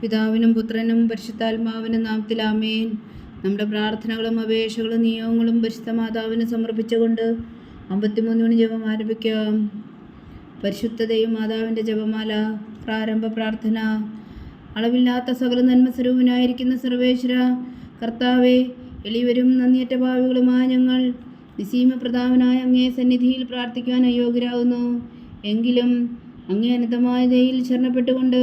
പിതാവിനും പുത്രനും പരിശുദ്ധാത്മാവിനും നാമത്തിലാമേൻ നമ്മുടെ പ്രാർത്ഥനകളും അപേക്ഷകളും നിയോഗങ്ങളും പരിശുദ്ധ മാതാവിന് സമർപ്പിച്ചുകൊണ്ട് അമ്പത്തിമൂന്ന് മണി ജപം ആരംഭിക്കാം. പരിശുദ്ധതയും മാതാവിന്റെ ജപമാല പ്രാരംഭ പ്രാർത്ഥന അളവില്ലാത്ത സകല നന്മ സ്വരൂപനായിരിക്കുന്ന സർവേശ്വര കർത്താവെ എളിവരും നന്ദിയറ്റ ഭാവികളുമായ ഞങ്ങൾ നിസീമ പ്രതാപനായ അങ്ങേ സന്നിധിയിൽ പ്രാർത്ഥിക്കുവാൻ അയോഗ്യരാകുന്നു. എങ്കിലും അങ്ങേ അനന്തമായ ദയിൽ ശരണപ്പെട്ടുകൊണ്ട്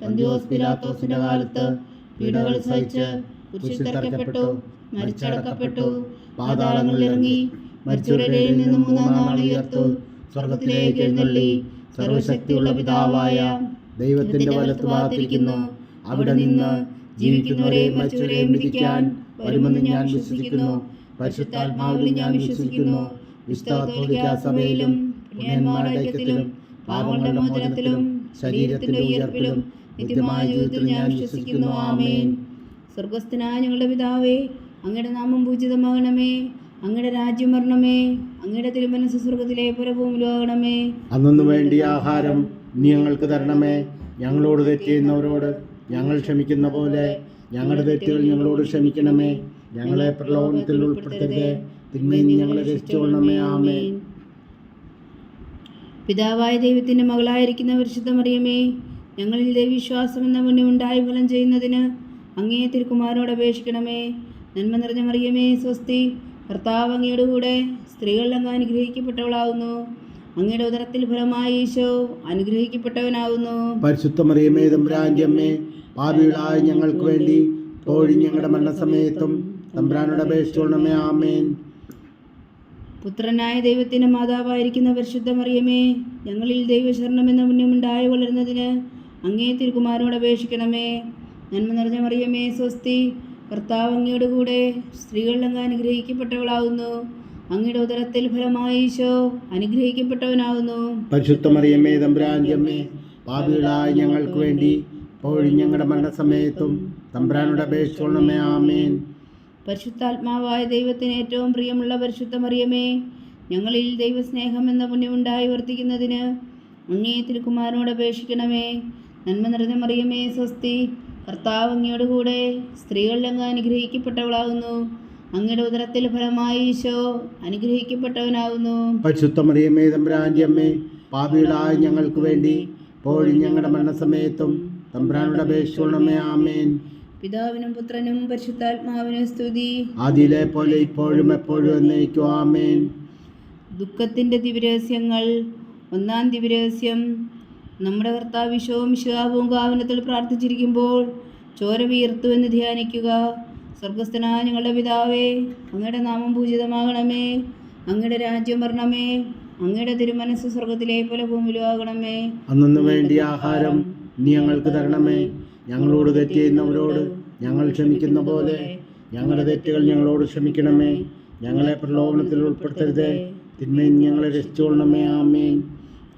പന്തിയോസ് പിലാത്തോസിന്റെ കാലത്ത് പീഡകൾ സഹിച്ച് കുരിശിൽ മരിച്ചടക്കപ്പെട്ടു പാതാളങ്ങളിൽ ഇറങ്ങി മരിച്ചവരിൽ നിന്ന് മൂന്നാം നാൾ ഉയർത്തു സ്വർഗത്തിലേക്ക് എഴുന്നള്ളി സർവശക്തിയുള്ള പിതാവായ ദൈവത്തിന്റെ വലത്ത് ഭാഗത്തിരിക്കുന്നു. അവിടെ നിന്ന് ജീവിക്കുന്നവരെയും മരിച്ചവരെയും വിധിക്കാൻ വരുമെന്ന് ഞാൻ വിശ്വസിക്കുന്നു. പരിശുദ്ധാത്മാവിലും ഞാൻ വിശ്വസിക്കുന്നു. വിശുദ്ധ സഭയിലും പാപങ്ങളുടെ മോചനത്തിലും ശരീരത്തിന്റെ ഉയർപ്പിലും നിത്യമായ ജീവിതത്തിൽ ഞാൻ വിശ്വസിക്കുന്നു. ആമേൻ. സ്വർഗസ്ഥനായ ഞങ്ങളുടെ പിതാവേ അങ്ങയുടെ നാമം പൂജിതമാകണമേ. അങ്ങയുടെ രാജ്യം വരണമേ. അങ്ങയുടെ തിരുമനസ് സ്വർഗത്തിലെ പുരഭൂമിലാകണമേ അന്നു വേണ്ടിയ ആഹാരം നീ ഞങ്ങൾക്ക് തരണമേ. ഞങ്ങളോട് തെറ്റിയുന്നവരോട് ഞങ്ങൾ ക്ഷമിക്കുന്ന പോലെ ഞങ്ങളുടെ തെറ്റുകൾ ഞങ്ങളോട് ക്ഷമിക്കണമേ. ഞങ്ങളെ പ്രലോഭനത്തിൽ ഉൾപ്പെടുത്തരുതേ. തിന്മയിൽ നീ ഞങ്ങളെ രക്ഷിച്ചുകൊള്ളണമേ. ആമേൻ. പിതാവായ ദൈവത്തിന്റെ മകളായിരിക്കുന്ന പരിശുദ്ധ മറിയമേ ഞങ്ങളിൽ ദൈവവിശ്വാസം എന്ന ഉണ്ടായി ഫലം ചെയ്യുന്നതിന് അങ്ങേ തിരുക്കുമാരോട് അപേക്ഷിക്കണമേ. നന്മ നിറഞ്ഞ മറിയമേ സ്വസ്തി. കർത്താവ് അങ്ങയുടെ കൂടെ സ്ത്രീകളിൽ അങ്ങ് അനുഗ്രഹിക്കപ്പെട്ടവളാവുന്നു. അങ്ങയുടെ ഉദരത്തിൽ ഫലമായി ഈശോ അനുഗ്രഹിക്കപ്പെട്ടവനാവുന്നു. പരിശുദ്ധ മറിയമേ തമ്പുരാന്റെ അമ്മേ പാപികളായ ഞങ്ങൾക്ക് വേണ്ടി തോഴി ഞങ്ങളുടെ മരണസമയത്തും തമ്പുരാനോട് അപേക്ഷിച്ചോണമേ. ആമേൻ. പുത്രനായ ദൈവത്തിന്റെ മാതാവായിരിക്കുന്ന പരിശുദ്ധ മറിയമേ ഞങ്ങളിൽ ദൈവശരണം എന്ന പുണ്യമുണ്ടായി വളരുന്നതിന് അങ്ങേ തിരുകുമാരനോട് അപേക്ഷിക്കണമേ. നന്മ നിറഞ്ഞ മറിയമേ സ്വസ്തി. കർത്താവ് അങ്ങയുടെ കൂടെ സ്ത്രീകളിൽ അനുഗ്രഹിക്കപ്പെട്ടവളാകുന്നു അങ്ങയുടെ ഉദരത്തിൽ ഫലമായി ഈശോ അനുഗ്രഹിക്കപ്പെട്ടവനാവുന്നു. പരിശുദ്ധ മറിയമ്മേ തമ്പുരാന്റെ അമ്മേ പാപികളായ ഞങ്ങൾക്ക് വേണ്ടി ഇപ്പോഴും ഞങ്ങളുടെ മരണസമയത്തും തമ്പുരാനോട് അപേക്ഷിച്ചുകൊള്ളണമേ ആമേൻ. പരിശുദ്ധാത്മാവായ ദൈവത്തിന് ഏറ്റവും പ്രിയമുള്ള പരിശുദ്ധ മറിയമേ ഞങ്ങളിൽ ദൈവസ്നേഹം എന്ന പുണ്യമുണ്ടായി വർത്തിക്കുന്നതിന് അങ്ങേ തിരുക്കുമാരനോട് അപേക്ഷിക്കണമേ. നന്മ നിറഞ്ഞ മറിയമേ സ്വസ്തി. കർത്താവ് അങ്ങയോട് കൂടെ സ്ത്രീകളിൽ അങ്ങ് അനുഗ്രഹിക്കപ്പെട്ടവളാകുന്നു. അങ്ങയുടെ ഉദരത്തിൽ ഫലമായി ഈശോ അനുഗ്രഹിക്കപ്പെട്ടവനാകുന്നു. പരിശുദ്ധ മറിയമ്മേ തമ്പുരാന്റെ അമ്മേ പാപികളായ ഞങ്ങൾക്ക് വേണ്ടി പോഴും ഞങ്ങളുടെ മരണസമയത്തും തമ്പ്രാനുടെ അപേക്ഷണമേ ആമേൻ. പിതാവിനും പുത്രനും പരിശുദ്ധാത്മാവിനും സ്തുതി. ആദിയിലെ പോലെ ഇപ്പോഴും എപ്പോഴും എന്നേക്കും ആമേൻ. ദുഃഖത്തിന്റെ ദിവ്യരഹസ്യങ്ങൾ ഒന്നാം ദിവരഹസ്യം നമ്മുടെ കർത്താവ് വിശ്വവും ശിഹാവും കാവനത്തിൽ പ്രാർത്ഥിച്ചിരിക്കുമ്പോൾ ചോര വീർത്തു എന്ന് ധ്യാനിക്കുക. സ്വർഗസ്ഥനായ ഞങ്ങളുടെ പിതാവേ അങ്ങയുടെ നാമം പൂജിതമാകണമേ. അങ്ങയുടെ രാജ്യം വരണമേ. അങ്ങയുടെ തിരുമനസ് സ്വർഗത്തിലെ പോലെ ഭൂമിയിലും ആകണമേ അന്നു വേണ്ടിയ ആഹാരം നീ ഞങ്ങൾക്ക് തരണമേ. ഞങ്ങളോട് തെറ്റ് ചെയ്യുന്നവരോട് ഞങ്ങൾ ക്ഷമിക്കുന്ന പോലെ ഞങ്ങളുടെ തെറ്റുകൾ ഞങ്ങളോട് ക്ഷമിക്കണമേ. ഞങ്ങളെ പ്രലോഭനത്തിൽ ഉൾപ്പെടുത്തരുതേ. തിന്മയും ഞങ്ങളെ രക്ഷിച്ചുകൊള്ളണമേ. ആമേൻ.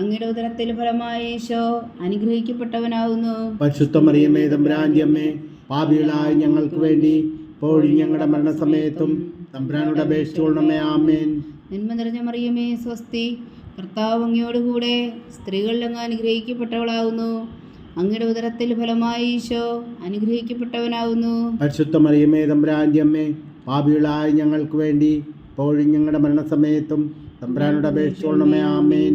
അങ്ങയുടെ ഉദരത്തിൽ ഫലമായി ഈശോ അനുഗ്രഹിക്കപ്പെട്ടവനാവുന്നു. പരിശുദ്ധ മറിയമേ തമ്പുരാന്റെ അമ്മേ പാപികളായ ഞങ്ങൾക്ക് വേണ്ടി ഇപ്പോഴും ഞങ്ങളുടെ മരണസമയത്തും തമ്പുരാനോട് അപേക്ഷിച്ചുകൊള്ളണമേ ആമേൻ. നന്മ നിറഞ്ഞ മറിയമേ സ്വസ്തി. കർത്താവ് അങ്ങയോടുകൂടെ സ്ത്രീകളിൽ അങ്ങ് അനുഗ്രഹിക്കപ്പെട്ടവളാകുന്നു അങ്ങയുടെ ഉദരത്തിൽ ഫലമായി ഈശോ അനുഗ്രഹിക്കപ്പെട്ടവനാകുന്നു പരിശുദ്ധ മറിയമേ തമ്പുരാന്റെ അമ്മേ പാപികളായ ഞങ്ങൾക്ക് വേണ്ടി ഇപ്പോഴും ഞങ്ങളുടെ മരണസമയത്തും തമ്പുരാനോട് അപേക്ഷിച്ചുകൊള്ളണമേ ആമേൻ.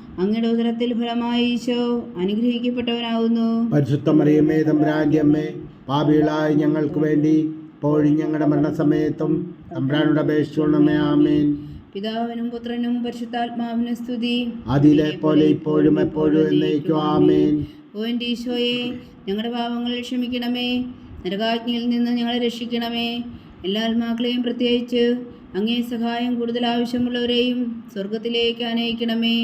അങ്ങയുടെ ഉദരത്തിൽ ഫലമായി ഈശോ അനുഗ്രഹിക്കപ്പെട്ടവനാകുന്നു പരിശുദ്ധ മറിയമ്മേ അമ്മേ പാപികളായ ഞങ്ങൾക്ക് വേണ്ടി ഇപ്പോഴും ഞങ്ങളുടെ മരണസമയത്തും തമ്പുരാനോട് അപേക്ഷിച്ചോളണമേ ആമേൻ. പിതാവിനും പുത്രനും പരിശുദ്ധാത്മാവിനും സ്തുതി. അതിലെ പോലെ ഇപ്പോഴും എപ്പോഴും എന്നേക്കും ആമേൻ. ഓ എന്റെ ഈശോയെ ഞങ്ങളുടെ പാപങ്ങൾ ക്ഷമിക്കണമേ നരകാജ്ഞയിൽ നിന്ന് ഞങ്ങളെ രക്ഷിക്കണമേ. എല്ലാ ആത്മാക്കളെയും പ്രത്യേകിച്ച് അങ്ങേ സഹായം കൂടുതൽ ആവശ്യമുള്ളവരെയും സ്വർഗത്തിലേക്ക് അനയിക്കണമേ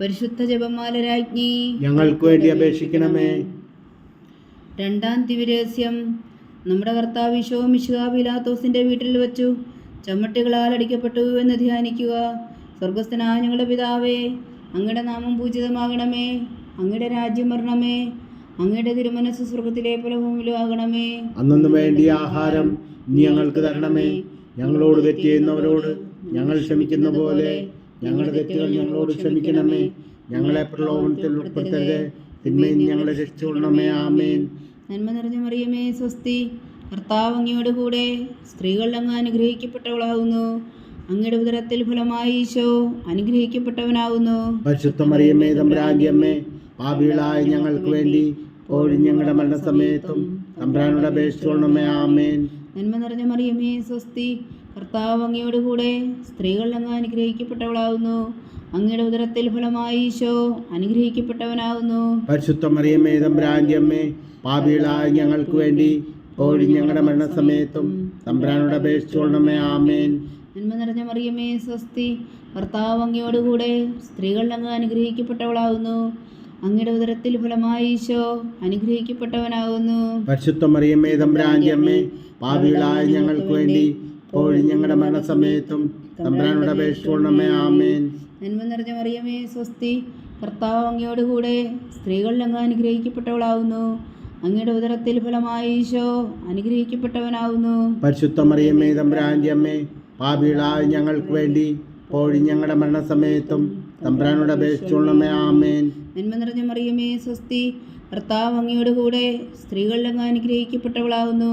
പരിശുദ്ധ ജപമാല രാജ്ഞി ഞങ്ങൾക്ക് വേണ്ടി അപേക്ഷിക്കണമേ. രണ്ടാം ദിവ്യരഹസ്യം നമ്മുടെ കർത്താവ് ഈശോ മിശുക പിലാത്തോസിന്റെ വീട്ടിൽ വെച്ചു. ചമ്മട്ടികളാൽ അടിക്കപ്പെട്ടു എന്ന് ധ്യാനിക്കുക. സ്വർഗസ്ഥനായ ഞങ്ങളുടെ പിതാവേ അങ്ങയുടെ നാമം പൂജിതമാകണമേ. അങ്ങയുടെ രാജ്യം വരണമേ. അങ്ങയുടെ തിരുമനസ് സ്വർഗത്തിലെ പോലെ ഭൂമിയിലും ആകണമേ. അന്നു വേണ്ടിയ ആഹാരം ഞങ്ങൾക്ക് തരണമേ. ഞങ്ങളോട് തെറ്റ് ചെയ്യുന്നവരോട് ഞങ്ങൾ ക്ഷമിക്കുന്ന പോലെ ഞങ്ങളുടെ തെറ്റുകൾ ഞങ്ങളോട് ക്ഷമിക്കണമേ. ഞങ്ങളെ പ്രലോഭനത്തിൽ ഉൾപ്പെടുത്തരുത്. തിന്മയിൽ ഞങ്ങളെ രക്ഷിച്ചുകൊള്ളണമേ. ആമേൻ. നന്മ നിറഞ്ഞ മറിയമേ സ്വസ്തി. കർത്താവ് അങ്ങയോട് കൂടെ സ്ത്രീകൾ അങ്ങ് അനുഗ്രഹിക്കപ്പെട്ടവളാകുന്നു അങ്ങയുടെ ഉദരത്തിൽ ഫലമായി ഈശോ അനുഗ്രഹിക്കപ്പെട്ടവനാകുന്നു പരിശുദ്ധ മറിയമ്മേ തമ്പുരാന്റെ പാപികളായ ഞങ്ങൾക്ക് വേണ്ടി ഇപ്പോഴും ഞങ്ങളുടെ മരണസമയത്തും തമ്പുരാനോട് അപേക്ഷിച്ചുകൊള്ളണമേ. ആമേൻ. നന്മ നിറഞ്ഞ മറിയമേ സ്വസ്തി. കർത്താവ് അങ്ങയോട് കൂടെ സ്ത്രീകൾ അങ്ങ് അനുഗ്രഹിക്കപ്പെട്ടവളാകുന്നു അങ്ങയുടെ ഉദരത്തിൽ ഫലമായി ഈശോ അനുഗ്രഹിക്കപ്പെട്ടവനാകുന്നു പരിശുദ്ധ മറിയമ്മേ പാപികളായ ഞങ്ങൾക്ക് വേണ്ടി ഇപ്പോഴും ഞങ്ങളുടെ മരണസമയത്തും തമ്പ്രാനോട് അപേക്ഷിച്ചോളണമേ ആമേൻ. നന്മ നിറഞ്ഞ മറിയമ്മേ സ്വസ്തി കർത്താവ് അങ്ങയോട് കൂടെ സ്ത്രീകൾ അങ്ങ് അനുഗ്രഹിക്കപ്പെട്ടവളാകുന്നു അങ്ങയുടെ ഉദരത്തിൽ ഫലമായി ഈശോ അനുഗ്രഹിക്കപ്പെട്ടവനാകുന്നു പരിശുദ്ധ മറിയമ്മേ തമ്പുരാന്റെ അമ്മേ പാപികളായ ഞങ്ങൾക്ക് വേണ്ടി ഇപ്പോഴും ഞങ്ങളുടെ മരണസമയത്തും തമ്പുരാനോട് അപേക്ഷിച്ചോളണമേ ആമേൻ. നന്മ നിറഞ്ഞ മറിയമേ സ്വസ്തി. കർത്താവ് അങ്ങയോട് കൂടെ സ്ത്രീകളിൽ അങ്ങ് അനുഗ്രഹിക്കപ്പെട്ടവളാവുന്നു. അങ്ങയുടെ ഉദരത്തിൽ ഫലമായി ഈശോ അനുഗ്രഹിക്കപ്പെട്ടവനാകുന്നു പരിശുദ്ധ മറിയമ്മേ തമ്പ്രാന്റെ അമ്മേ പാപികളായ ഞങ്ങൾക്ക് വേണ്ടി ഇപ്പോഴും ഞങ്ങളുടെ മരണസമയത്തും തമ്പുരാനോട് അപേക്ഷിച്ചോളണമേ ആമേൻ. നന്മ നിറഞ്ഞ മറിയമേ സ്വസ്തി. കർത്താവ് അങ്ങയോട് കൂടെ സ്ത്രീകളിൽ അങ്ങ് അനുഗ്രഹിക്കപ്പെട്ടവളാകുന്നു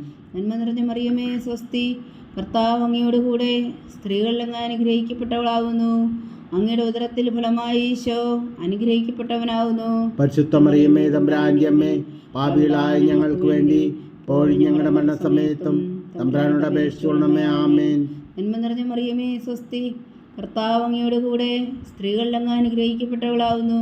നന്മ നിറഞ്ഞ മറിയമേ സ്വസ്തി. കർത്താവ് അങ്ങയോട് കൂടെ സ്ത്രീകൾ അങ്ങ് അനുഗ്രഹിക്കപ്പെട്ടവളാകുന്നു അങ്ങയുടെ ഉദരത്തിൽ ഫലമായി ഈശോ അനുഗ്രഹിക്കപ്പെട്ടവനാകുന്നു പരിശുദ്ധ മറിയമ്മേ തമ്പുരാന്റെ അമ്മേ പാപികളായ ഞങ്ങൾക്ക് വേണ്ടി ഇപ്പോഴും ഞങ്ങളുടെ മരണസമയത്തും തമ്പ്രാനോട് അപേക്ഷിച്ചുകൊള്ളണമേ ആമേൻ. നന്മ നിറഞ്ഞ മറിയമേ സ്വസ്തി. കർത്താവ് അങ്ങയോട് കൂടെ സ്ത്രീകളിൽ അങ്ങ് അനുഗ്രഹിക്കപ്പെട്ടവളാവുന്നു.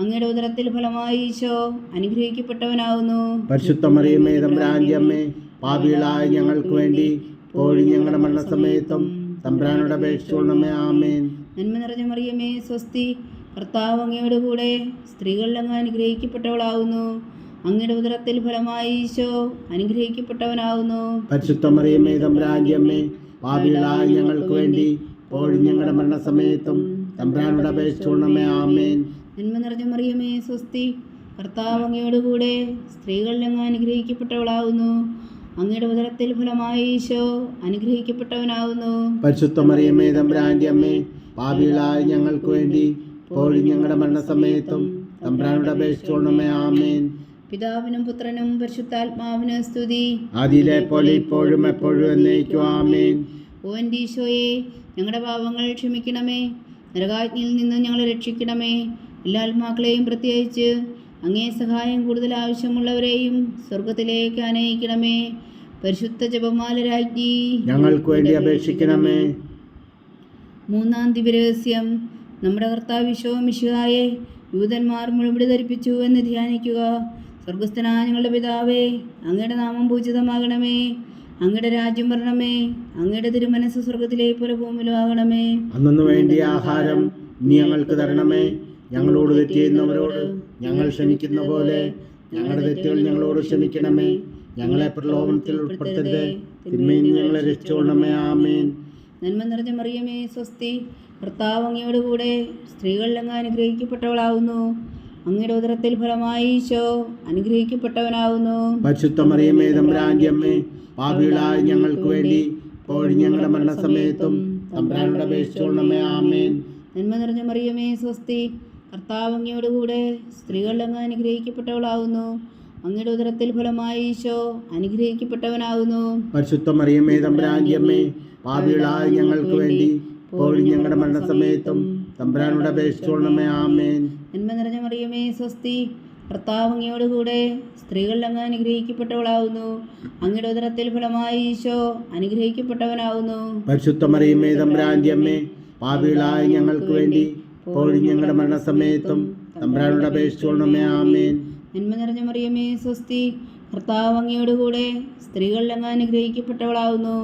അങ്ങയുടെ ഉദരത്തിൽ ഫലമായി ഈശോ അനുഗ്രഹിക്കപ്പെട്ടവനാവുന്നു. പരിശുദ്ധ മറിയമ്മേ തമ്പുരാന്റെ അമ്മേ പാപികളായ ഞങ്ങൾക്ക് വേണ്ടി ഇപ്പോഴും ഞങ്ങളുടെ മരണസമയത്തും തമ്പ്രാനോട് അപേക്ഷിച്ചോളണമേ ആമേൻ. നന്മ നിറഞ്ഞ മറിയമേ സ്വസ്തി. കർത്താവ് അങ്ങയുടെ കൂടെ സ്ത്രീകളിൽ അങ്ങ് അനുഗ്രഹിക്കപ്പെട്ടവളാകുന്നു അങ്ങയുടെ ഉദരത്തിൽ ഫലമായി ഈശോ അനുഗ്രഹിക്കപ്പെട്ടവനാകുന്നു പരിശുദ്ധ മറിയമ്മേ തമ്പ്രാന്റിയമ്മേ പാപികളായ ഞങ്ങൾക്ക് വേണ്ടി ഇപ്പോഴും ഞങ്ങളുടെ മരണസമയത്തും തമ്പ്രാനോട് അപേക്ഷിച്ചോളണമേ ആമേൻ. നന്മ നിറഞ്ഞ മറിയമേ സ്വസ്തി. കർത്താവ് അങ്ങയോട് കൂടെ സ്ത്രീകളിൽ അങ്ങ് അനുഗ്രഹിക്കപ്പെട്ടവളാവുന്നു. അങ്ങയുടെ ഉദരത്തിൽ ഫലമായി ഈശോ അനുഗ്രഹിക്കപ്പെട്ടവനാവുന്നു പരിശുദ്ധ മറിയമേ തമ്പുരാന്റെ അമ്മേ പാപികളായ ഞങ്ങൾക്ക് വേണ്ടി ഇപ്പോഴും ഞങ്ങളുടെ മരണസമയത്തും തമ്പ്രാനോട് അപേക്ഷിച്ചോണമേ ആമേൻ. പിതാവിനും പുത്രനും പരിശുദ്ധാത്മാവിനും സ്തുതി. അതിലെ പോലെ ഇപ്പോഴും എപ്പോഴും എന്നേക്കും ആമേൻ. ഓ എന്റെ ഈശോയെ ഞങ്ങളുടെ പാപങ്ങൾ ക്ഷമിക്കണമേ. നരകാജ്ഞയിൽ നിന്ന് ഞങ്ങളെ രക്ഷിക്കണമേ. എല്ലാ ആത്മാക്കളെയും പ്രത്യേകിച്ച് അങ്ങേ സഹായം കൂടുതൽ ആവശ്യമുള്ളവരെയും സ്വർഗത്തിലേക്ക് അനയിക്കണമേ. പരിശുദ്ധ ജപമാല രാജ്ഞി ഞങ്ങൾക്ക് വേണ്ടി അപേക്ഷിക്കണമേ. മൂന്നാം ദിവരഹസ്യം നമ്മുടെ കർത്താവ് വിശ്വമിശുഹായെ യൂതന്മാർ മുഴുവടി ധരിപ്പിച്ചു എന്ന് ധ്യാനിക്കുക. സ്വർഗസ്ഥനായ ഞങ്ങളുടെ പിതാവേ അങ്ങയുടെ നാമം പൂജിതമാകണമേ. അങ്ങയുടെ രാജ്യം വരണമേ. അങ്ങയുടെ തിരുമനസ് സ്വർഗത്തിലെ പോലെ ഭൂമിയിലും ആകണമേ അന്നു വേണ്ടി ആഹാരം നീ ഞങ്ങൾക്ക് തരണമേ. ഞങ്ങളോട് തെറ്റിയുന്നവരോട് ഞങ്ങൾ ക്ഷമിക്കുന്ന പോലെ ഞങ്ങളുടെ തെറ്റുകൾ ഞങ്ങളോട് ക്ഷമിക്കണമേ. ഞങ്ങളെ പ്രലോഭനത്തിൽ ഉൾപ്പെടുത്തരുത്. തിന്മയിൽ ഞങ്ങളെ രക്ഷിച്ചോളണമേ ആമേൻ. നന്മ നിറഞ്ഞ മറിയമേ സ്വസ്തി. കർത്താവ് അങ്ങയോട് കൂടെ സ്ത്രീകളിൽ അങ്ങ് അനുഗ്രഹിക്കപ്പെട്ടവളാവുന്നു. അങ്ങയുടെ ഉദരത്തിൽ ഫലമായി ഈശോ അനുഗ്രഹിക്കപ്പെട്ടവനാവുന്നു. പരിശുദ്ധ മറിയമേ തമ്പ്രാന്റെ അമ്മേ പാപികളായ ഞങ്ങൾക്ക് വേണ്ടി ഇപ്പോഴും ഞങ്ങളുടെ മരണസമയത്തും തമ്പ്രാനോട് അപേക്ഷിച്ചോളണമേ. ആമേൻ. നന്മ നിറഞ്ഞ മറിയമേ സ്വസ്തി. കർത്താവ് അങ്ങയോട് കൂടെ സ്ത്രീകളിൽ അങ്ങ് അനുഗ്രഹിക്കപ്പെട്ടവളാവുന്നു. അങ്ങയുടെ ഉദരത്തിൽ ഫലമായി ഈശോ അനുഗ്രഹിക്കപ്പെട്ടവനാകുന്നു പരിശുദ്ധ മറിയമേ തമ്പുരാന്റെ പാപികളായ ഞങ്ങൾക്ക് വേണ്ടി ഇപ്പോഴും ഞങ്ങളുടെ മരണസമയത്തും തമ്പുരാനോട് അപേക്ഷിച്ചോളണമേ. ആമേൻ. നന്മ നിറഞ്ഞ മറിയമേ സ്വസ്തി കർത്താവ് അങ്ങയോട് കൂടെ സ്ത്രീകളിൽ അങ്ങ് അനുഗ്രഹിക്കപ്പെട്ടവളാവുന്നു. അങ്ങയുടെ ഉദരത്തിൽ ഫലമായി ഈശോ അനുഗ്രഹിക്കപ്പെട്ടവനാവുന്നു. പരിശുദ്ധ മറിയമേ തമ്പുരാന്റെ പാപികളായ ഞങ്ങൾക്ക് വേണ്ടി ഇപ്പോഴും ഞങ്ങളുടെ മരണസമയത്തും തമ്പ്രാനോട് അപേക്ഷിച്ചോളണമേ ആമേൻ. നന്മ നിറഞ്ഞ മറിയമേ സ്വസ്തി. കർത്താവ് അങ്ങയോട് കൂടെ സ്ത്രീകളിൽ അങ്ങ് അനുഗ്രഹിക്കപ്പെട്ടവളാവുന്നു.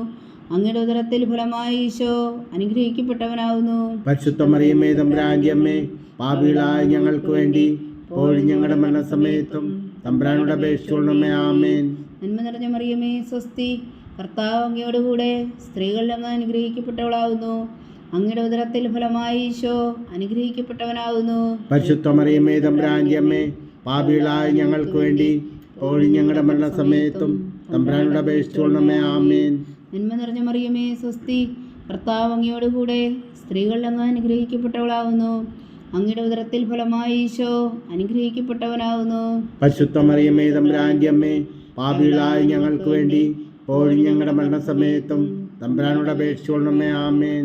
അങ്ങയുടെ ഉദരത്തിൽ ഫലമായി ഈശോ അനുഗ്രഹിക്കപ്പെട്ടവനാവുന്നു. പരിശുദ്ധ മറിയമേ തമ്പ്രാന്റിയമ്മേ പാപികളായ ഞങ്ങൾക്ക് വേണ്ടി ഇപ്പോഴും ഞങ്ങളുടെ മരണസമയത്തും തമ്പ്രാനോട് അപേക്ഷിച്ചോളണമേ ആമേൻ. നന്മ നിറഞ്ഞ മറിയമേ സ്വസ്തി. കർത്താവ് അങ്ങയോട് കൂടെ സ്ത്രീകളിൽ അങ്ങ് അനുഗ്രഹിക്കപ്പെട്ടവളാവുന്നു. അങ്ങയുടെ ഉദരത്തിൽ ഫലമായി ഈശോ അനുഗ്രഹിക്കപ്പെട്ടവനാവുന്നു പരിശുദ്ധ മറിയമേ തമ്പുരാന്റെ അമ്മേ പാപികളായ ഞങ്ങൾക്ക് വേണ്ടി ഇപ്പോഴും ഞങ്ങളുടെ മരണസമയത്തും തമ്പ്രാനോട് അപേക്ഷിച്ചോളണമേ ആമേൻ. നന്മ നിറഞ്ഞ മറിയമേ സ്വസ്തി കർത്താവ് അങ്ങയോട് കൂടെ സ്ത്രീകളിൽ അങ്ങ് അനുഗ്രഹിക്കപ്പെട്ടവളാകുന്നു. അങ്ങയുടെ ഉദരത്തിൽ ഫലമായി ഈശോ അനുഗ്രഹിക്കപ്പെട്ടവനാകുന്നു. പരിശുദ്ധമറിയമ്മേ മറിയമേ തമ്പുരാന്റെ അമ്മേ പാപികളായ ഞങ്ങൾക്ക് വേണ്ടി ഇപ്പോഴും ഞങ്ങളുടെ മരണസമയത്തും തമ്പ്രാനോട് അപേക്ഷിച്ചോളണമേ ആമേൻ.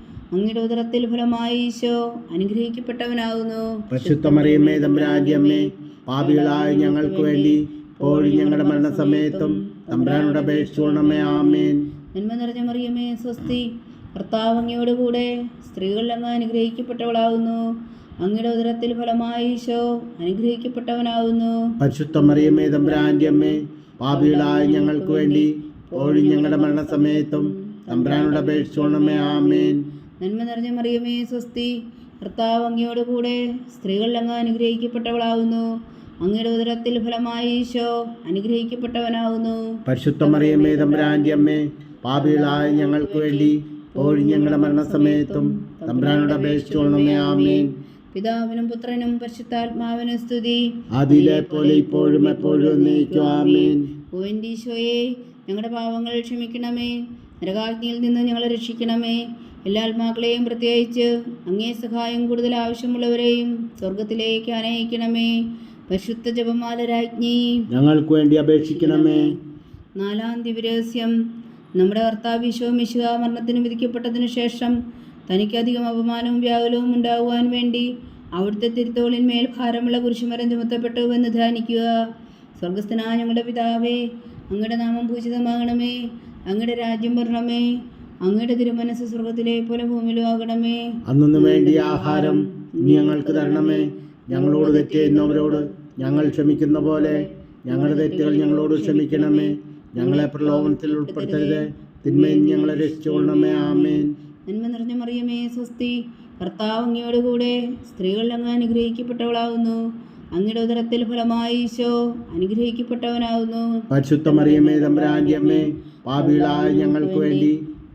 അങ്ങയുടെ ഉദരത്തിൽ ഫലമായി ഈശോ അനുഗ്രഹിക്കപ്പെട്ടവനാവുന്നു പരിശുദ്ധ മറിയമേ തമ്പുരാന്റെ പാപികളായ ഞങ്ങൾക്ക് വേണ്ടി ഇപ്പോഴും ഞങ്ങളുടെ മരണസമയത്തും തമ്പുരാനോട് അപേക്ഷിച്ചോണമേ ആമേൻ. നന്മ നിറഞ്ഞ മറിയമേ സ്വസ്തി. കർത്താവ് കൂടെ സ്ത്രീകളിൽ അങ്ങ് അനുഗ്രഹിക്കപ്പെട്ടവളാകുന്നു. അങ്ങയുടെ ഉദരത്തിൽ ഫലമായി ഈശോ അനുഗ്രഹിക്കപ്പെട്ടവനാവുന്നു പരിശുദ്ധ മറിയമേ തമ്പുരാന്റെ അമ്മേ പാപികളായ ഞങ്ങൾക്ക് വേണ്ടി പോഴും ഞങ്ങളുടെ മരണസമയത്തും തമ്പുരാനോട് അപേക്ഷിച്ചോണമേ ആമേൻ. നന്മ നിറഞ്ഞ മറിയമേ സ്വസ്തി. കർത്താവ് അങ്ങയോട് കൂടെ സ്ത്രീകൾ അങ്ങ് അനുഗ്രഹിക്കപ്പെട്ടവളാവുന്നു. അങ്ങയുടെ ഉദരത്തിൽ ഫലമായി ഈശോ അനുഗ്രഹിക്കപ്പെട്ടവനാവുന്നു. പരിശുദ്ധ മറിയമ്മേ തമ്പുരാന്റെ അമ്മേ പാപികളായ ഞങ്ങൾക്ക് വേണ്ടി ഓഴി ഞങ്ങളുടെ മരണസമയത്തും തമ്പുരാനോട് അപേക്ഷിച്ചോളണമേ ആമേൻ. പിതാവിനും പുത്രനും പരിശുദ്ധാത്മാവിനും സ്തുതി. അതിലെ പോലെ ഇപ്പോഴും എപ്പോഴും ആമേൻ. ഓ എന്റെ ഈശോയെ ഞങ്ങളുടെ പാവങ്ങൾ ക്ഷമിക്കണമേ. നരകാഗ്നിയിൽ നിന്ന് ഞങ്ങളെ രക്ഷിക്കണമേ. എല്ലാ ആത്മാക്കളെയും പ്രത്യേകിച്ച് അങ്ങേ സഹായം കൂടുതൽ ആവശ്യമുള്ളവരെയും സ്വർഗത്തിലേക്ക് അനയിക്കണമേ പരിശുദ്ധ ജപമാല രാജ്ഞി ഞങ്ങൾക്ക് വേണ്ടി അപേക്ഷിക്കണമേ. നാലാം ദിവരഹസ്യം നമ്മുടെ കർത്താവ് വിശ്വം മിശിഹ മരണത്തിന് വിധിക്കപ്പെട്ടതിനു ശേഷം തനിക്കധികം അപമാനവും വ്യാകുലവും ഉണ്ടാകുവാൻ വേണ്ടി അവിടുത്തെ തിരുത്തോളിന്മേൽ ഭാരമുള്ള കുരിശുമരം ചുമത്തപ്പെട്ടുവെന്ന് ധ്യാനിക്കുക. സ്വർഗസ്ഥനായ ഞങ്ങളുടെ പിതാവേ അങ്ങയുടെ നാമം പൂജിതമാകണമേ. അങ്ങയുടെ രാജ്യം വരണമേ. അങ്ങയുടെ തിരുമനസ് സ്വർഗത്തിലെ പോലെ ഭൂമിയിലും ആകണമേ. അന്നു വേണ്ടി ആഹാരം നീ ഞങ്ങൾക്ക് തരണമേ. ഞങ്ങളോട് തെറ്റ് ഞങ്ങൾ ക്ഷമിക്കുന്ന പോലെ ഞങ്ങളുടെ തെറ്റുകൾ ഞങ്ങളോട് ക്ഷമിക്കണമേ. ഞങ്ങളെ പ്രലോഭനത്തിൽ ഉൾപ്പെടുത്തരുത്. തിന്മയിൽ ഞങ്ങളെ രക്ഷിച്ചുകൊള്ളണമേ. ആമേൻ. നന്മ നിറഞ്ഞ മറിയമേ സ്വസ്തി. കർത്താവ് അങ്ങയോട് കൂടെ സ്ത്രീകൾ അങ്ങ് അനുഗ്രഹിക്കപ്പെട്ടവളാകുന്നു. അങ്ങയുടെ ഉദരത്തിൽ ഫലമായി ഈശോ അനുഗ്രഹിക്കപ്പെട്ടവനാകുന്നു. പരിശുദ്ധ മറിയമ്മേ തമ്പുരാന്റെ അമ്മേ പാപികളായ ഞങ്ങൾക്ക് വേണ്ടി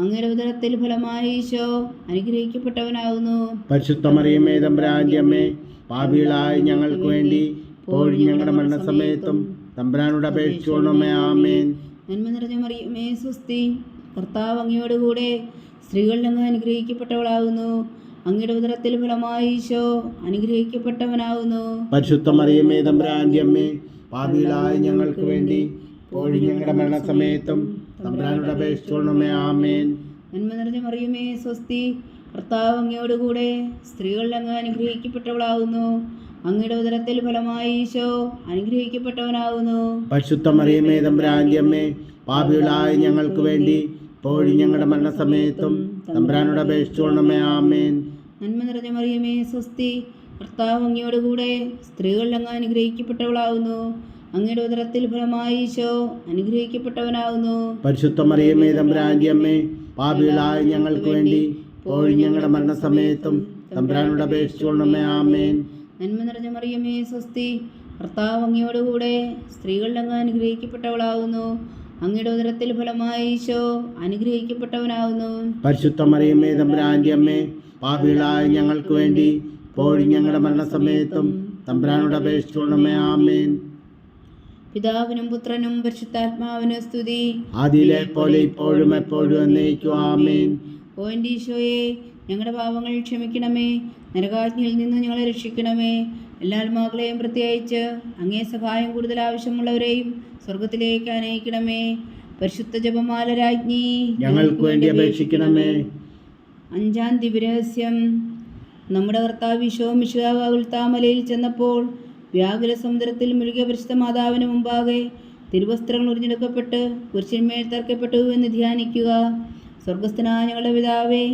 അങ്ങയുടെ ഉദരത്തിൽ ഫലമായി ഈശോ അനുഗ്രഹിക്കപ്പെട്ടവനാകുന്നു പരിശുദ്ധ മറിയമ്മേ തമ്പുരാന്റെ അമ്മേ പാപികളായ ഞങ്ങൾക്ക് വേണ്ടി ഇപ്പോഴും ഞങ്ങളുടെ മരണസമയത്തും തമ്പുരാനോട് അപേക്ഷിച്ചുകൊള്ളണമേ ആമേൻ. നന്മ നിറഞ്ഞ മറിയമേ സ്വസ്തി. കർത്താവ് അങ്ങയോടുകൂടെ സ്ത്രീകൾ അങ്ങ് അനുഗ്രഹിക്കപ്പെട്ടവളാകുന്നു അങ്ങയുടെ ഉദരത്തിൽ ഫലമായി ഈശോ അനുഗ്രഹിക്കപ്പെട്ടവനാകുന്നു പരിശുദ്ധ മറിയമ്മേ തമ്പുരാന്റെ അമ്മേ പാപികളായ ഞങ്ങൾക്ക് വേണ്ടി ഇപ്പോഴും ഞങ്ങളുടെ മരണസമയത്തും തമ്പുരാനോട് അപേക്ഷിച്ചോളണമേ. ആമേൻ. നന്മ നിറഞ്ഞ മറിയുമേ സ്വസ്തി. കർത്താവ് അങ്ങയോടുകൂടെ സ്ത്രീകൾ അങ്ങ് അനുഗ്രഹിക്കപ്പെട്ടവളാകുന്നു അങ്ങയുടെ ഉദരത്തിൽ ഫലമായി ഈശോ അനുഗ്രഹിക്കപ്പെട്ടവനാകുന്നു പരിശുദ്ധ മറിയമ്മേ തമ്പുരാന്റെ അമ്മേ പാപികളായ ഞങ്ങൾക്ക് വേണ്ടി പോഴി ഞങ്ങളുടെ മരണസമയത്തും തമ്പുരാനോട് അപേക്ഷിച്ചോളണമേ. ആമേൻ. നന്മ നിറഞ്ഞ മറിയമേ സ്വസ്തി. കർത്താവ് അങ്ങയോടുകൂടെ സ്ത്രീകളിലങ്ങ് അങ്ങ് അനുഗ്രഹിക്കപ്പെട്ടവളാകുന്നു അങ്ങയുടെ ഉദരത്തിൽ ഫലമായി ഈശോ അനുഗ്രഹിക്കപ്പെട്ടവനാകുന്നു പരിശുദ്ധ മറിയമ്മേ തമ്പുരാന്റെ അമ്മേ പാപികളായ ഞങ്ങൾക്ക് വേണ്ടി പോയി ഞങ്ങളുടെ മരണസമയത്തും തമ്പുരാനോട് അപേക്ഷിച്ചുകൊള്ളണമേ ആമേൻ. നന്മ നിറഞ്ഞ മറിയമ്മേ സ്വസ്തി. ഭർത്താവ് അങ്ങയോടുകൂടെ സ്ത്രീകളുടെ അങ്ങ് അനുഗ്രഹിക്കപ്പെട്ടവളാകുന്നു അങ്ങയുടെ ഉദരത്തിൽ ഫലമായി ഈശോ അനുഗ്രഹിക്കപ്പെട്ടവനാകുന്നു പരിശുദ്ധ മറിയമ്മേ തമ്പുരാന്റെ അമ്മേ പാപികളായ ഞങ്ങൾക്ക് വേണ്ടി പോയി ഞങ്ങളുടെ മരണസമയത്തും തമ്പുരാനോട് അപേക്ഷിച്ചുകൊള്ളണമേ ആമേൻ. പിതാവിനും പുത്രനും പരിശുദ്ധാത്മാവിനും സ്തുതി. അതിലെ പോലെ ഇപ്പോഴും എപ്പോഴും എന്നേക്കും ആമേൻ. ഓ എന്റെ ഈശോയെ ഞങ്ങളുടെ പാവങ്ങൾ ക്ഷമിക്കണമേ. നരകാജ്ഞയിൽ നിന്ന് ഞങ്ങളെ രക്ഷിക്കണമേ. എല്ലാ ആത്മാക്കളെയും പ്രത്യേകിച്ച് അങ്ങേ സഹായം കൂടുതൽ ആവശ്യമുള്ളവരെയും സ്വർഗത്തിലേക്ക് അനയിക്കണമേ. പരിശുദ്ധ ജപമാല രാജ്ഞി ഞങ്ങൾക്ക് വേണ്ടി അപേക്ഷിക്കണമേ. അഞ്ചാം ദിവരഹസ്യം നമ്മുടെ കർത്താവ് വിശോ മിശുകാവുൽത്താമലയിൽ ചെന്നപ്പോൾ വ്യാകുല സമുദ്രത്തിൽ മുഴുകിയ പരിശുദ്ധ മാതാവിന് മുമ്പാകെ തിരുവസ്ത്രങ്ങൾ ഉറിഞ്ഞെടുക്കപ്പെട്ട് കുരിശിന്മേൽ തർക്കപ്പെട്ടു എന്ന് ധ്യാനിക്കുക. സ്വർഗസ്ഥനായ ഞങ്ങളുടെ പിതാവേ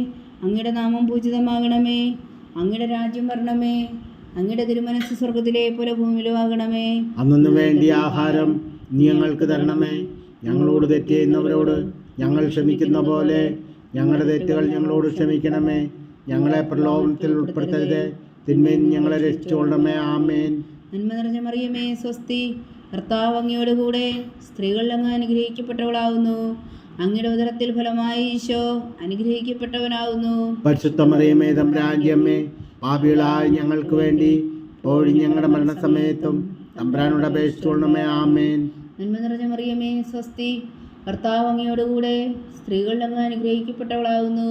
അങ്ങയുടെ നാമം പൂജിതമാകണമേ. അങ്ങയുടെ രാജ്യം വരണമേ. അങ്ങയുടെ തിരുമനസ് സ്വർഗത്തിലെ പോലെ ഭൂമിയിലും ആകണമേ അന്നു വേണ്ടി ആഹാരം നീ ഞങ്ങൾക്ക് തരണമേ. ഞങ്ങളോട് തെറ്റ് ചെയ്യുന്നവരോട് ഞങ്ങൾ ക്ഷമിക്കുന്ന പോലെ ഞങ്ങളുടെ തെറ്റുകൾ ഞങ്ങളോട് ക്ഷമിക്കണമേ. ഞങ്ങളെ പ്രലോഭനത്തിൽ ഉൾപ്പെടുത്തരുത്. തിന്മയിൽ ഞങ്ങളെ രക്ഷിച്ചുകൊള്ളണമേ. ആമേൻ. നന്മ നിറഞ്ഞ മറിയമേ സ്വസ്തി. കർത്താവ് അങ്ങയോടുകൂടെ സ്ത്രീകൾ അങ്ങ് അനുഗ്രഹിക്കപ്പെട്ടവളാവുന്നു. അങ്ങയുടെ ഉദരത്തിൽ ഫലമായി ഈശോ അനുഗ്രഹിക്കപ്പെട്ടവനാവുന്നു. പരിശുദ്ധ മറിയമേ തമ്പുരാന്റെ പാപികളായി ഞങ്ങൾക്ക് വേണ്ടി പോഴി ഞങ്ങളുടെ മരണസമയത്തും തമ്പ്രാനോട് അപേക്ഷിച്ചോളണമേ ആമേൻ. നന്മ നിറഞ്ഞ മറിയമേ സ്വസ്തി. കർത്താവ് അങ്ങയോടുകൂടെ സ്ത്രീകൾ അങ്ങ് അനുഗ്രഹിക്കപ്പെട്ടവളാകുന്നു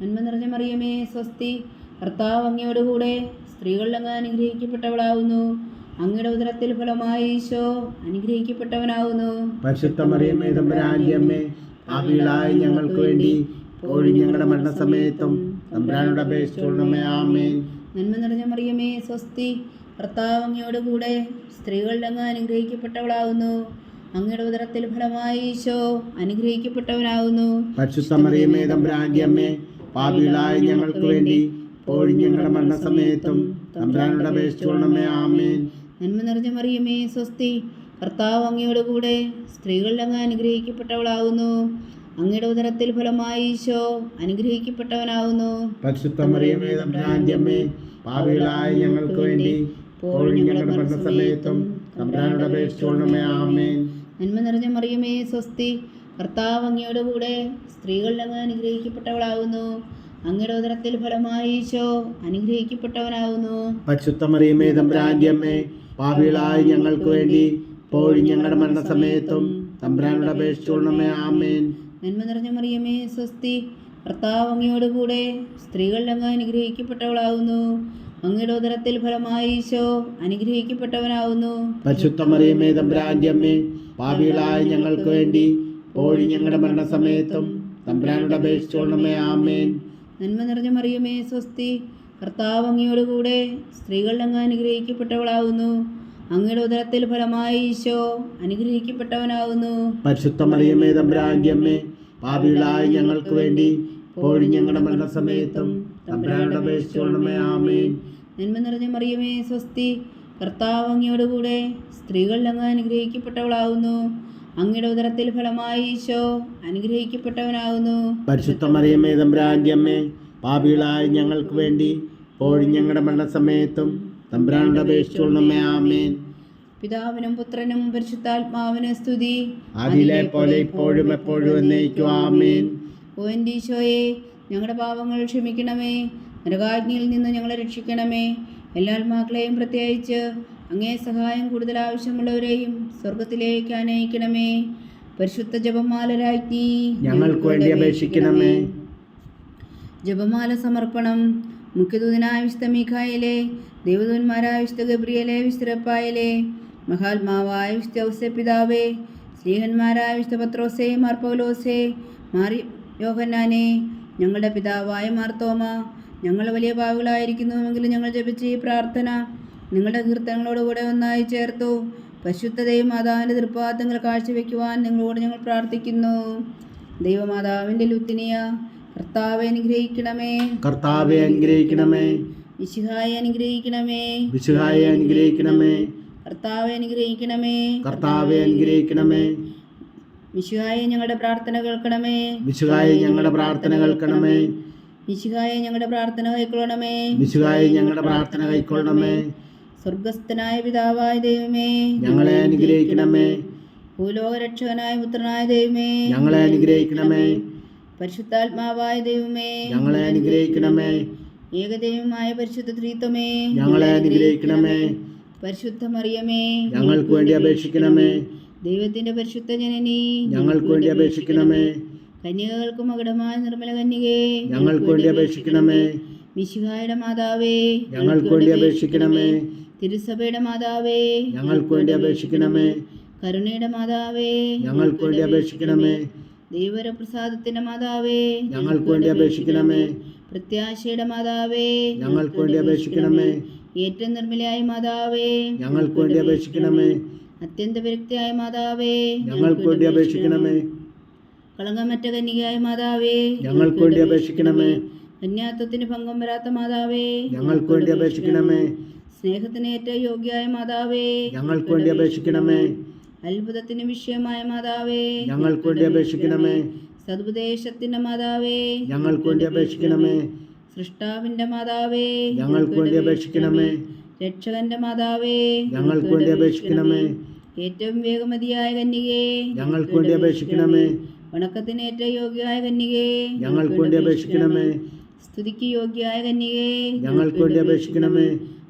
നന്മ നിറഞ്ഞ മറിയമേ സ്വസ്തി. കർത്താവ് അങ്ങയോടുകൂടെ സ്ത്രീകൾ അങ്ങ് അനുഗ്രഹിക്കപ്പെട്ടവളാവുന്നു. അങ്ങയുടെ ഉദരത്തിൽ ഫലമായി ഈശോ അനുഗ്രഹിക്കപ്പെട്ടവനാവുന്നു. പരിശുദ്ധ മറിയമേ തമ്പുരാന്റെ അമ്മേ പാപികളായ ഞങ്ങൾക്ക് വേണ്ടി കോഴി ഞങ്ങളുടെ മരണസമയത്തും തമ്പുരാനോട് അപേക്ഷിച്ചോളണമേ ആമേൻ. നന്മ നിറഞ്ഞ മറിയമേ സ്വസ്തി. കർത്താവ് അങ്ങയോടുകൂടെ സ്ത്രീകൾ അങ്ങ് അനുഗ്രഹിക്കപ്പെട്ടവളാവുന്നു. അങ്ങയുടെ ഉദരത്തിൽ ഫലമായി ഈശോ അനുഗ്രഹിക്കപ്പെട്ടവനാവുന്നു. പരിശുദ്ധ മറിയമേ തമ്പുരാന്റെ അമ്മേ പാപികളായ ഞങ്ങൾക്ക് വേണ്ടി ഇപ്പോഴും ഞങ്ങളുടെ മരണസമയത്തും തമ്പുരാനോട് അപേക്ഷിച്ചോളണമേ ആമേൻ. നന്മ നിറഞ്ഞ മറിയമേ സ്വസ്തി. കർത്താവ് അങ്ങയോടുകൂടെ സ്ത്രീകൾ അങ്ങ് അനുഗ്രഹിക്കപ്പെട്ടവളാകുന്നു അങ്ങയുടെ ഉദരത്തിൽ ഫലമായി ഈശോ അനുഗ്രഹിക്കപ്പെട്ടവനാകുന്നു പരിശുദ്ധ മറിയമേ തമ്പുരാന്റെ പാപികളായ ഞങ്ങൾക്ക് വേണ്ടി ഇപ്പോഴും ഞങ്ങളുടെ മരണസമയത്തും തമ്പുരാനോട് അപേക്ഷിച്ചോളണമേ ആമേൻ. നന്മ നിറഞ്ഞ മറിയമേ സ്വസ്തി. കർത്താവ് അങ്ങയോടുകൂടെ സ്ത്രീകൾ അങ്ങ് അനുഗ്രഹിക്കപ്പെട്ടവളാകുന്നു അങ്ങയുടെ ഉദരത്തിൽ ഫലമായി ഈശോ അനുഗ്രഹിക്കപ്പെട്ടവനാകുന്നു പരിശുദ്ധ തമ്പ്രാന്റിയമ്മേ പാപികളായ ഞങ്ങൾക്ക് വേണ്ടി ഇപ്പോഴും ഞങ്ങളുടെ മരണസമയത്തും തമ്പ്രാനോട് അപേക്ഷിച്ചോളണമേ ആമേൻ. നന്മ നിറഞ്ഞ മറിയമേ സ്വസ്തി കർത്താവ് അങ്ങയോടുകൂടെ സ്ത്രീകൾ അങ്ങ് അനുഗ്രഹിക്കപ്പെട്ടവളാകുന്നു അങ്ങയുടെ ഉദരത്തിൽ ഫലമായി ഈശോ അനുഗ്രഹിക്കപ്പെട്ടവനാകുന്നു പരിശുദ്ധ തമ്പ്രാന്റിയമ്മേ പാപികളായ ഞങ്ങൾക്ക് വേണ്ടി ഇപ്പോഴും ഞങ്ങളുടെ മരണസമയത്തും തമ്പുരാനോട് അപേക്ഷിച്ചോളണമേ ആമേൻ. നന്മ നിറഞ്ഞ മറിയമേ സ്വസ്തി. കർത്താവ് അങ്ങയോടുകൂടെ സ്ത്രീകൾ അങ്ങ് അനുഗ്രഹിക്കപ്പെട്ടവളാകുന്നു അങ്ങയുടെ ഉദരത്തിൽ ഫലമായി ഈശോ അനുഗ്രഹിക്കപ്പെട്ടവനാകുന്നു പരിശുദ്ധ മറിയമേ തമ്പുരാന്റെ അമ്മേ പാപികളായ ഞങ്ങൾക്ക് വേണ്ടി ഇപ്പോഴും ഞങ്ങളുടെ മരണസമയത്തും തമ്പുരാനോട് അപേക്ഷിച്ചോളണമേ ആമേൻ. നന്മ നിറഞ്ഞ മറിയമേ സ്വസ്തി. കർത്താവ് അങ്ങയോടുകൂടെ സ്ത്രീകൾ അങ്ങ് അനുഗ്രഹിക്കപ്പെട്ടവളാകുന്നു അങ്ങയുടെ ഉദരത്തിൽ ഫലമായി ഈശോ അനുഗ്രഹിക്കപ്പെട്ടവനാകുന്നു. പരിശുദ്ധ മറിയമേ തമ്പുരാന്റെ പാപികളായ ഞങ്ങൾക്ക് വേണ്ടി പോഴും ഞങ്ങളുടെ മരണസമയത്തും തമ്പുരാനോട് അപേക്ഷിച്ചോളണമേ ആമേൻ. പിതാവിനും പുത്രനും പരിശുദ്ധാത്മാവിന് സ്തുതി. അതിലെ പോലെ ഇപ്പോഴും എപ്പോഴും എന്നേക്കും ആമേൻ. ഓ എന്റെ ഈശോയെ ഞങ്ങളുടെ പാപങ്ങൾ ക്ഷമിക്കണമേ. നരകാജ്ഞയിൽ നിന്ന് ഞങ്ങളെ രക്ഷിക്കണമേ. എല്ലാ ആത്മാക്കളെയും പ്രത്യേകിച്ച് അങ്ങേ സഹായം കൂടുതൽ ആവശ്യമുള്ളവരെയും സ്വർഗത്തിലേക്ക് അനയിക്കണമേ പരിശുദ്ധ ജപമാല രാജ്ഞി ഞങ്ങൾക്ക് വേണ്ടി അപേക്ഷിക്കണമേ. ജപമാല സമർപ്പണം മുഖ്യദൂതനായ വിശുദ്ധ മീഖായിലെ ദേവദൂന്മാരായ വിശുദ്ധ ഗബ്രിയലെ വിശുദ്ധപ്പായലെ മഹാത്മാവായ വിശുദ്ധ ഔസപിതാവേ സ്ലീഹന്മാരായ വിശുദ്ധ പത്രോസേ മാർപ്പൗലോസേ മാറി യോഹന്നാനെ ഞങ്ങളുടെ പിതാവായ മാർത്തോമ ഞങ്ങൾ വലിയ പാവുകളായിരിക്കുന്നുവെങ്കിലും ഞങ്ങൾ ജപിച്ച ഈ പ്രാർത്ഥന നിങ്ങളുടെ കീർത്തനങ്ങളോടുകൂടെ ഒന്നായി ചേർത്തു. പരിശുദ്ധതയും മാതാവിന്റെ തൃപ്പാദങ്ങൾ കാഴ്ചവെക്കുവാൻ നിങ്ങളോട് ഞങ്ങൾ പ്രാർത്ഥിക്കുന്നു. ദൈവമാതാവിന്റെ ലുത്തിനിയ കർത്താവെ അനുഗ്രഹിക്കണമേ. കർത്താവെ അനുഗ്രഹിക്കണമേ. വിശുഹായ അനുഗ്രഹിക്കണമേ. വിശുഹായെ അനുഗ്രഹിക്കണമേ. കർത്താവെ അനുഗ്രഹിക്കണമേ. കർത്താവെ അനുഗ്രഹിക്കണമേ. വിശുഹായെ ഞങ്ങളുടെ പ്രാർത്ഥന കേൾക്കണമേ. വിശുഹായെ ഞങ്ങളുടെ പ്രാർത്ഥന കേൾക്കണമേ. വിശുഹായെ ഞങ്ങളുടെ പ്രാർത്ഥന കൈക്കൊള്ളണമേ. വിശുഹായെ ഞങ്ങളുടെ പ്രാർത്ഥന കൈക്കൊള്ളണമേ. സ്വർഗസ്ഥനായ പിതാവായ ദൈവമേ ഞങ്ങളെ അനുഗ്രഹിക്കണമേ. ഭൂലോകരക്ഷകനായ പുത്രനായ ദൈവമേ ഞങ്ങളെ അനുഗ്രഹിക്കണമേ. പരിശുദ്ധാത്മാവായ ദൈവമേ ഞങ്ങളെ അനുഗ്രഹിക്കണമേ. ഏകദൈവമായ പരിശുദ്ധ ത്രീത്വമേ ഞങ്ങളെ അനുഗ്രഹിക്കണമേ. പരിശുദ്ധ മറിയമേ ഞങ്ങൾക്ക് വേണ്ടി അപേക്ഷിക്കണമേ. ദൈവത്തിന്റെ പരിശുദ്ധ ജനനി ഞങ്ങൾക്ക് വേണ്ടി അപേക്ഷിക്കണമേ. കന്യകകൾക്ക് മകടമായ നിർമ്മല കന്യകേ ഞങ്ങൾക്ക് വേണ്ടി അപേക്ഷിക്കണമേ. മിശിഹായുടെ മാതാവേ ഞങ്ങൾക്ക് വേണ്ടി അപേക്ഷിക്കണമേ. തിരുസഭയുടെ മാതാവേ ഞങ്ങൾക്ക് വേണ്ടി അപേക്ഷിക്കണമേ. കരുണയുടെ മാതാവേ ഞങ്ങൾക്ക് വേണ്ടി അപേക്ഷിക്കണമേ. ദൈവരപ്രസാദത്തിന്റെ മാതാവേ ഞങ്ങൾക്ക് വേണ്ടി അപേക്ഷിക്കണമേ. പ്രത്യാശയുടെ മാതാവേ ഞങ്ങൾക്ക് വേണ്ടി അപേക്ഷിക്കണമേ. ഏറ്റവും നിർമ്മലയായ മാതാവേ ഞങ്ങൾക്ക് വേണ്ടി അപേക്ഷിക്കണമേ. അത്യന്ത വിരക്തിയായ മാതാവേ ഞങ്ങൾക്ക് വേണ്ടി അപേക്ഷിക്കണമേ. കളങ്കമറ്റ കന്യകയായ മാതാവേ ഞങ്ങൾക്ക് വേണ്ടി അപേക്ഷിക്കണമേ. കന്യാത്വത്തിന് ഭംഗം വരാത്ത മാതാവേ ഞങ്ങൾക്ക് വേണ്ടി അപേക്ഷിക്കണമേ. സ്നേഹത്തിന് ഏറ്റവും യോഗ്യായ മാതാവേ ഞങ്ങൾക്ക് വേണ്ടി അപേക്ഷിക്കണമേ. അത്ഭുതത്തിന് വിഷയമായ മാതാവേ ഞങ്ങൾക്ക് വേണ്ടി അപേക്ഷിക്കണമേ. സതുപദേശത്തിന്റെ മാതാവേ ഞങ്ങൾക്ക് വേണ്ടി അപേക്ഷിക്കണമേ. സൃഷ്ടാവിന്റെ മാതാവേ ഞങ്ങൾക്ക് വേണ്ടി അപേക്ഷിക്കണമേ. രക്ഷകന്റെ മാതാവേ ഞങ്ങൾക്ക് വേണ്ടി അപേക്ഷിക്കണമേ. ഏറ്റവും വേഗമതിയായ കന്യകേ ഞങ്ങൾക്ക് വേണ്ടി അപേക്ഷിക്കണമേ. വണക്കത്തിന് ഏറ്റവും യോഗ്യയായ കന്യകേ ഞങ്ങൾക്ക് വേണ്ടി അപേക്ഷിക്കണമേ. സ്തുതിക്ക് യോഗ്യയായ കന്യകേ ഞങ്ങൾക്ക് വേണ്ടി അപേക്ഷിക്കണമേ.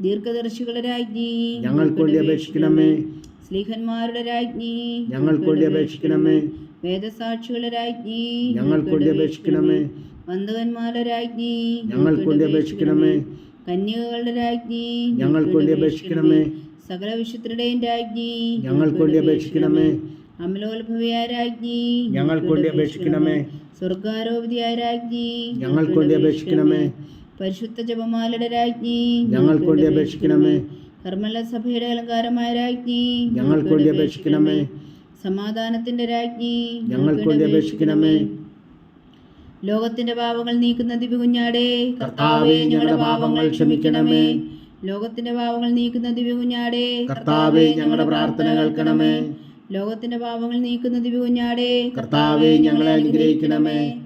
ദീർഘദർശികളുടെ രാജ്ഞി ഞങ്ങൾക്ക് വേണ്ടി അപേക്ഷിക്കണമേ. സ്ലീഹന്മാരുടെ രാജ്ഞി ഞങ്ങൾക്ക് വേണ്ടി അപേക്ഷിക്കണമേ. വേദസാക്ഷികളുടെ രാജ്ഞി ഞങ്ങൾക്ക് വേണ്ടി അപേക്ഷിക്കണമേ. വന്ദകന്മാരുടെ രാജ്ഞി ഞങ്ങൾക്ക് വേണ്ടി അപേക്ഷിക്കണമേ. കന്യകകളുടെ രാജ്ഞി ഞങ്ങൾക്ക് വേണ്ടി അപേക്ഷിക്കണമേ. സകല വിശുദ്ധരുടെയും രാജ്ഞി ഞങ്ങൾക്ക് വേണ്ടി അപേക്ഷിക്കണമേ. അമലോത്ഭവിയായ രാജ്ഞി ഞങ്ങൾക്ക് വേണ്ടി അപേക്ഷിക്കണമേ. സ്വർഗാരോപതിയായ രാജ്ഞി ഞങ്ങൾക്ക് വേണ്ടി അപേക്ഷിക്കണമേ. പരിശുദ്ധ ജപമാലയുടെ രാജ്ഞി ഞങ്ങൾക്ക് വേണ്ടി അപേക്ഷിക്കണമേ. കർമ്മല സഭയുടെ അലങ്കാരമായ രാജ്ഞി ഞങ്ങൾക്ക് വേണ്ടി അപേക്ഷിക്കണമേ. സമാധാനത്തിന്റെ രാജ്ഞി ഞങ്ങൾക്ക് വേണ്ടി അപേക്ഷിക്കണമേ. ലോകത്തിന്റെ പാപങ്ങൾ നീക്കുന്ന ദിവ്യകുഞ്ഞാടേ കർത്താവേ ഞങ്ങളുടെ പാപങ്ങൾ ക്ഷമിക്കണമേ. ലോകത്തിന്റെ പാപങ്ങൾ നീക്കുന്ന ദിവ്യകുഞ്ഞാടേ കർത്താവേ ഞങ്ങളുടെ പ്രാർത്ഥന കേൾക്കണമേ. ലോകത്തിന്റെ പാപങ്ങൾ നീക്കുന്ന ദിവ്യകുഞ്ഞാടേ കർത്താവേ ഞങ്ങളെ അനുഗ്രഹിക്കണമേ.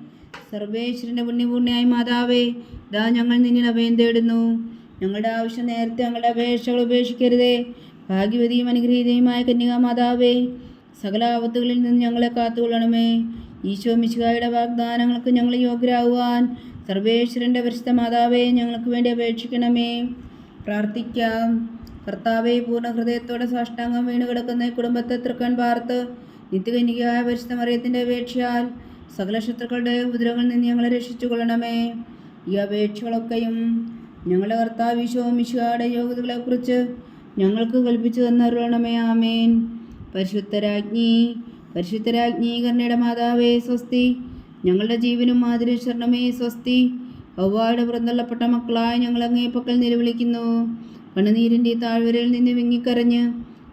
സർവേശ്വരന്റെ പുണ്യപൂർണയായ മാതാവേ ഇതാ ഞങ്ങൾ നിന്നിൽ അഭയം തേടുന്നു. ഞങ്ങളുടെ ആവശ്യം നേരത്തെ ഞങ്ങളുടെ അപേക്ഷകൾ ഉപേക്ഷിക്കരുതേ. ഭാഗ്യവതിയും അനുഗ്രഹീതയുമായ കന്യകാ മാതാവേ സകല ആപത്തുകളിൽ നിന്ന് ഞങ്ങളെ കാത്തുകൊള്ളണമേ. ഈശോ മിശിഹായുടെ വാഗ്ദാനങ്ങൾക്ക് ഞങ്ങൾ യോഗ്യരാകുവാൻ സർവേശ്വരന്റെ പരിശുദ്ധ മാതാവേ ഞങ്ങൾക്ക് വേണ്ടി അപേക്ഷിക്കണമേ. പ്രാർത്ഥിക്കാം. കർത്താവെ പൂർണ ഹൃദയത്തോടെ സാഷ്ടാംഗം വീണ് കിടക്കുന്ന കുടുംബത്തെ തൃക്കൺ പാർത്ത് നിത്യകന്യകയായ പരിശുദ്ധ മറിയത്തിന്റെ അപേക്ഷയാൽ സകല ശത്രുക്കളുടെ ഉപദ്രവങ്ങളിൽ നിന്ന് ഞങ്ങളെ രക്ഷിച്ചു കൊള്ളണമേ ഈ അപേക്ഷകളൊക്കെയും ഞങ്ങളുടെ കർത്താവ് ഈശോ മിശുഹായുടെ യോഗ്യതകളെക്കുറിച്ച് ഞങ്ങൾക്ക് കൽപ്പിച്ചു തന്നരുളണമേ. ആമേൻ. പരിശുദ്ധരാജ്ഞി പരിശുദ്ധരാജ്ഞി കർണയുടെ മാതാവേ സ്വസ്തി. ഞങ്ങളുടെ ജീവനും മാതിരീശ്വരണമേ സ്വസ്തി. ഒവ്വാട് പുറന്തള്ളപ്പെട്ട മക്കളായ ഞങ്ങൾ അങ്ങേ പക്കൽ നിലവിളിക്കുന്നു. കണ്ണുനീരിന്റെ താഴ്വരയിൽ നിന്ന് വിങ്ങിക്കരഞ്ഞ്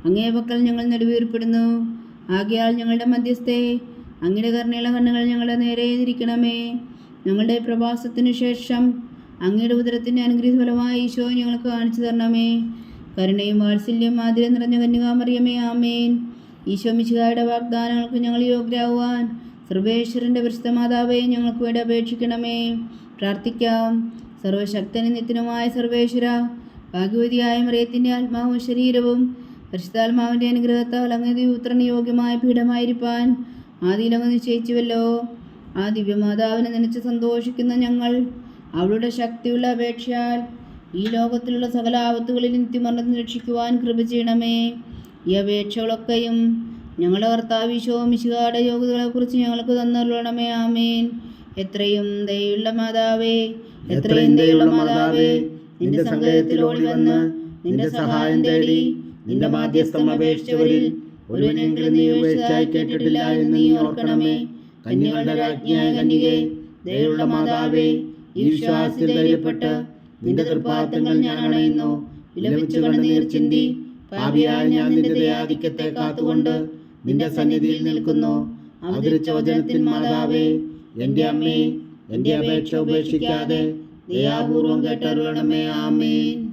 അങ്ങേ പക്കൽ ഞങ്ങൾ നെടുവീർപ്പെടുന്നു. ആകയാൽ ഞങ്ങളുടെ മധ്യസ്ഥേ അങ്ങയുടെ കരുണയുള്ള കണ്ണുകൾ ഞങ്ങളുടെ നേരെ ഇരിക്കണമേ ഞങ്ങളുടെ പ്രവാസത്തിനു ശേഷം അങ്ങയുടെ ഉദരത്തിന്റെ അനുഗ്രഹഫലമായ ഈശോ ഞങ്ങൾക്ക് കാണിച്ചു തരണമേ. കരുണയും വാത്സല്യം ആതിരം നിറഞ്ഞ കന്യകാമറിയമേ ആമേൻ. ഈശോ മിശിഹായുടെ വാഗ്ദാനങ്ങൾക്ക് ഞങ്ങൾ യോഗ്യരാകുവാൻ സർവേശ്വരന്റെ പരിശുദ്ധ മാതാവേ ഞങ്ങൾക്ക് വേണ്ടി അപേക്ഷിക്കണമേ. പ്രാർത്ഥിക്കാം. സർവശക്തനും നിത്യനുമായ സർവേശ്വര ഭാഗ്യവതിയായ മറിയത്തിന്റെ ആത്മാവും ശരീരവും പരിശുദ്ധാത്മാവിന്റെ അനുഗ്രഹത്താൽ അങ്ങനെ പുത്രന് യോഗ്യമായ പീഠമായിരിക്കാൻ ആദിയിലങ്ങ് നിശ്ചയിച്ചുവല്ലോ. ആ ദിവ്യമാതാവിനെ നനച്ച് സന്തോഷിക്കുന്ന ഞങ്ങൾ അവളുടെ ശക്തിയുള്ള അപേക്ഷയാൽ ഈ ലോകത്തിലുള്ള സകല ആപത്തുകളിൽ നിത്യമരണത്തിന് രക്ഷിക്കുവാൻ കൃപ ചെയ്യണമേ. ഈ അപേക്ഷകളൊക്കെയും ഞങ്ങളുടെ കർത്താവ് ഈശോ മിശികായുടെ യോഗ്യതകളെക്കുറിച്ച് ഞങ്ങൾക്ക് തന്നറിയണമേ ആമേൻ. എത്രയും ദയുള്ള മാതാവേ എത്രയും ദയുള്ള മാതാവേ നിന്റെ സങ്കേതത്തിൽ ഓടി വന്ന് നിന്റെ സഹായം തേടി നിന്റെ മാധ്യസ്ഥം അപേക്ഷിച്ചവരിൽ ഒരുവനെങ്കിലും നീ ഉപേക്ഷിച്ചായി കേട്ടിട്ടില്ല എന്ന് നീ ഓർക്കണമേ. കന്യകളുടെ രാജ്ഞിയായ കന്യകെ ദയുള്ള മാതാവേ ഈ വിശ്വാസത്തിൽ ധൈര്യപ്പെട്ട് നിന്റെ തൃപ്പാദങ്ങൾ ഞാൻ അണയുന്നു. വിലപിച്ചു കണ്ണുനീർ ചിന്തി. പാപിയായ ഞാൻ നിന്റെ ദയാധിക്യത്തെ കാത്തുകൊണ്ട് നിന്റെ സന്നിധിയിൽ നിൽക്കുന്നു. അവതരിച്ച വചനത്തിൻ മാതാവേ എന്റെ അമ്മേ എന്റെ അപേക്ഷ ഉപേക്ഷിക്കാതെ ദയാപൂർവം കേട്ടറിയണമേ. ആമേൻ.